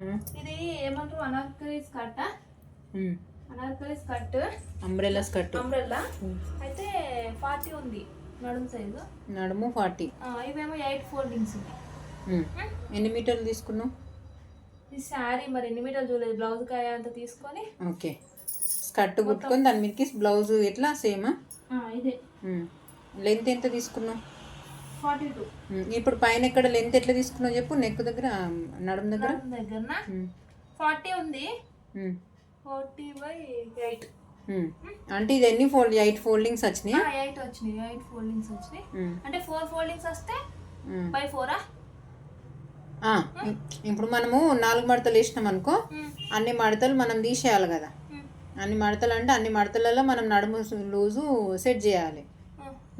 ఇది ఏమంటారు? Anarkali skirt Anarkali skirt umbrella skirt. Umbrella. అయితే ఫార్టీ ఉంది నడుము సైజు. నడుము ఫార్టీ. ఇవేమో ఎయిట్ ఫోల్డింగ్స్ ఎన్ని మీటర్లు తీసుకున్నావు? ఈ శారీ మరి ఎన్ని మీటర్లు చూడలేదు. బ్లౌజ్ కాయ అంత తీసుకొని ఓకే. స్కర్ట్ కుట్టుకొని దాని మీదకి బ్లౌజ్ ఎట్లా? సేమా? ఇదే. లెంత్ ఎంత తీసుకున్నావు? Forty two. ఇప్పుడు పైన ఎక్కడ లెంత్ ఎట్లా తీసుకున్నావు చెప్పు? నెక్ దగ్గర నడుము దగ్గర? దగ్గర ఫార్టీ ఉంది. Forty by eight. అంటే ఇది ఎన్ని ఫోల్డ్ ఎయిట్ ఫోల్డింగ్స్ వచ్చినాయా? ఎయిట్ వచ్చినాయి ఎయిట్ ఫోల్డింగ్స్ వచ్చినాయి. అంటే ఫోర్ ఫోల్డింగ్స్ వస్తే. బై ఫోరా? ఇప్పుడు మనము నాలుగు మడతలు వేసినాం అనుకో అన్ని మడతలు మనం తీసేయాలి కదా. అన్ని మడతలు అంటే అన్ని మడతలలో మనం నడుము లూజు సెట్ చేయాలి.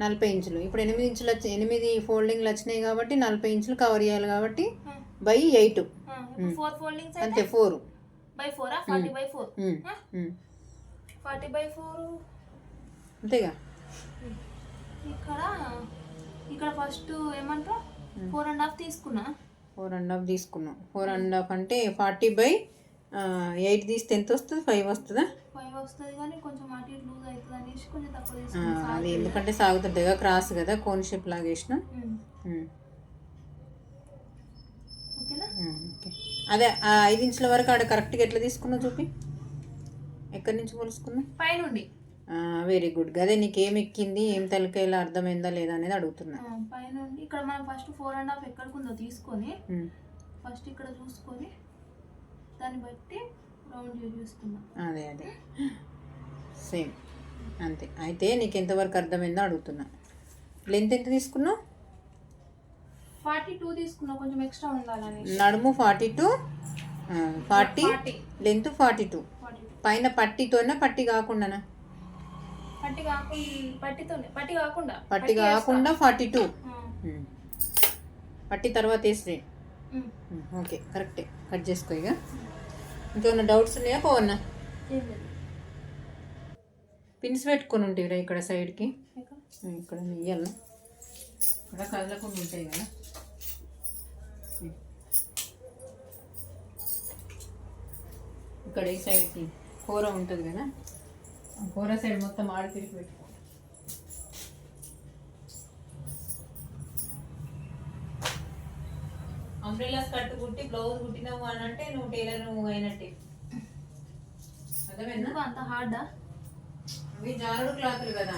నలభై ఇంచులు. ఇప్పుడు ఎనిమిది ఇంచులు వచ్చి ఎనిమిది ఫోల్డింగ్లు వచ్చినాయి కాబట్టి నలభై ఇంచులు కవర్ చేయాలి కాబట్టి బై ఎయిట్. ఫోర్ ఫోల్డింగ్స్ అంతే four by ఫోరా forty by four. Forty by four అంతేగా? ఇక్కడ ఇక్కడ ఫస్ట్ ఏమంటారు ఫోర్ అండ్ హాఫ్ తీసుకున్నా? ఫోర్ అండ్ హాఫ్ తీసుకున్నాం. ఫోర్ అండ్ హాఫ్ అంటే ఫార్టీ బై ఎయిట్ తీస్తే ఎంత వస్తుంది? ఫైవ్ వస్తుందా? వస్తుంది కానీ కొంచెం అటు ఇటు లూజ్ అవుతుంది అనేసి కొంచెం తక్కువ ఆ, తీసుకున్నా అది ఎందుకంటే సాగుతుందిగా క్రాస్ కదా కోన్ షేప్ లాగా వేసిన. ఓకేనా? ఓకే. అదే ఆ ఐదు ఇంచుల వరకు ఆడ కరెక్ట్గా ఎట్లా తీసుకున్నావు చూపి? ఎక్కడి నుంచి కొలుసుకున్నావు? పైనుండి. వెరీ గుడ్ అదే నీకు ఏం ఎక్కింది ఏం తలకాయలో అర్థమైందా లేదా అనేది అడుగుతున్నా. ఆ, పైనుండి. ఇక్కడ మనం ఫస్ట్ ఫోర్ అండ్ హాఫ్ ఎక్కడికి ఉందో తీసుకొని ఫస్ట్ ఇక్కడ చూసుకొని దాన్ని బట్టి అదే అదే. సేమ్ అంతే. అయితే నీకు ఎంతవరకు అర్థమైందో అడుగుతున్నా. లెంత్ ఎంత తీసుకున్నావు? ఫార్టీ టూ తీసుకున్నా. కొంచెం ఎక్స్ట్రా ఉండాలని. నడుము forty two forty length forty two పైన పట్టితోనా పట్టి కాకుండానా? పట్టి కాకుండా పట్టితోనే. పట్టి కాకుండా. పట్టి కాకుండా ఫార్టీ టూ ఆ, పట్టి తర్వాత వేసి. ఓకే కరెక్టే కట్ చేసుకో ఇక. ఇంకేమన్నా డౌట్స్ ఉన్నాయా పోవన్నా పిన్స్ పెట్టుకొని ఉంటాయిరా ఇక్కడ సైడ్కి? ఇక్కడ ఇయ్యాల ఇక్కడ కదలకుండా ఉంటాయి కదా. ఇక్కడ ఈ సైడ్కి కూర ఉంటుంది కదా. కూర సైడ్ మొత్తం ఆడి తిరిగి పెట్టుకో. అంబ్రెలాస్ కట్టు కుట్టి బ్లౌజ్ కుట్టినావు అని అంటే నువ్వు టైలర్ నువ్వు అయినట్టే. అర్థమైందా? అంత హార్డా అవి జారుడు క్లాతులు కదా.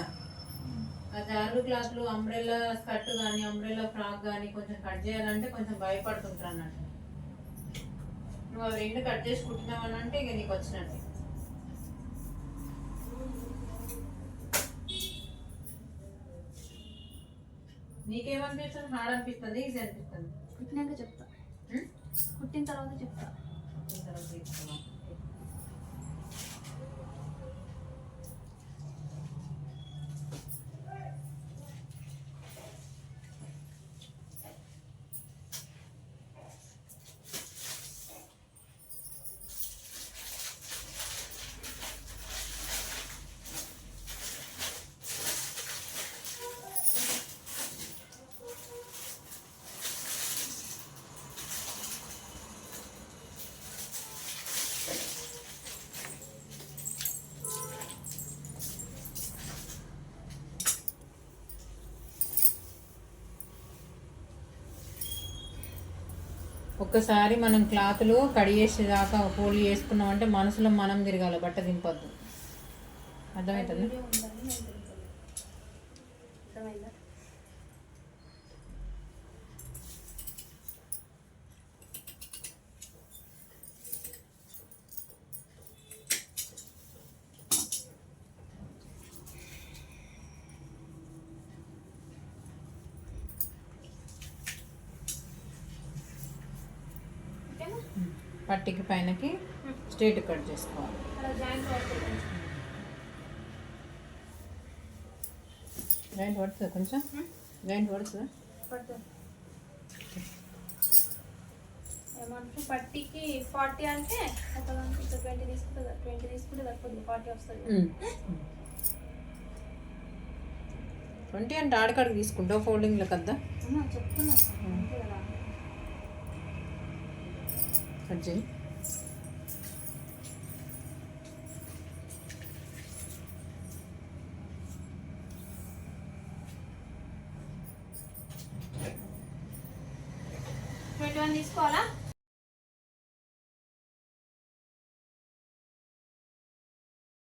ఆ జారుడు క్లాతులు అంబ్రెల్లా స్కర్ట్ కానీ అంబ్రెల్లా ఫ్రాక్ కానీ కొంచెం కట్ చేయాలంటే కొంచెం భయపడుతుంటారు అన్నట్టు నువ్వు అవి రెండు కట్ చేసి కుట్టినావు అని అంటే ఇక నీకు వచ్చినట్టే. నీకేమనిపిస్తుంది? హార్డ్ అనిపిస్తుంది? ఈజీ అనిపిస్తుంది? కుట్టినాక చెప్తా? కుట్టిన తర్వాత చెప్తా ఈ తర్వాత తీసుకున్నాం. ఒక్కసారి మనం క్లాత్లు కడిగేసేదాకా ఫోల్డ్ చేసుకున్నాం అంటే మనసులో మనం తిరగాలి బట్ట దింపద్దు అర్థమవుతుంది పట్టికి పైనకి స్ట్రేట్ కట్ చేసుకోవాలి. జాయింట్ పడుతుంది కొంచెం? జాయింట్ పడుతుందా ఏమంటారు పట్టికి ఫార్టీ అంటే ఒక ట్వంటీ తీసుకుంటే ట్వంటీ తీసుకుంటే సరిపోతుంది. ఫార్టీ వస్తుంది. ట్వంటీ అంటే ఆడకాడికి తీసుకుంటావు? ఫోల్డింగ్లో కదా చెప్తున్నా. కట్ చేయి. ట్వంటీ వన్ తీసుకోవాలా?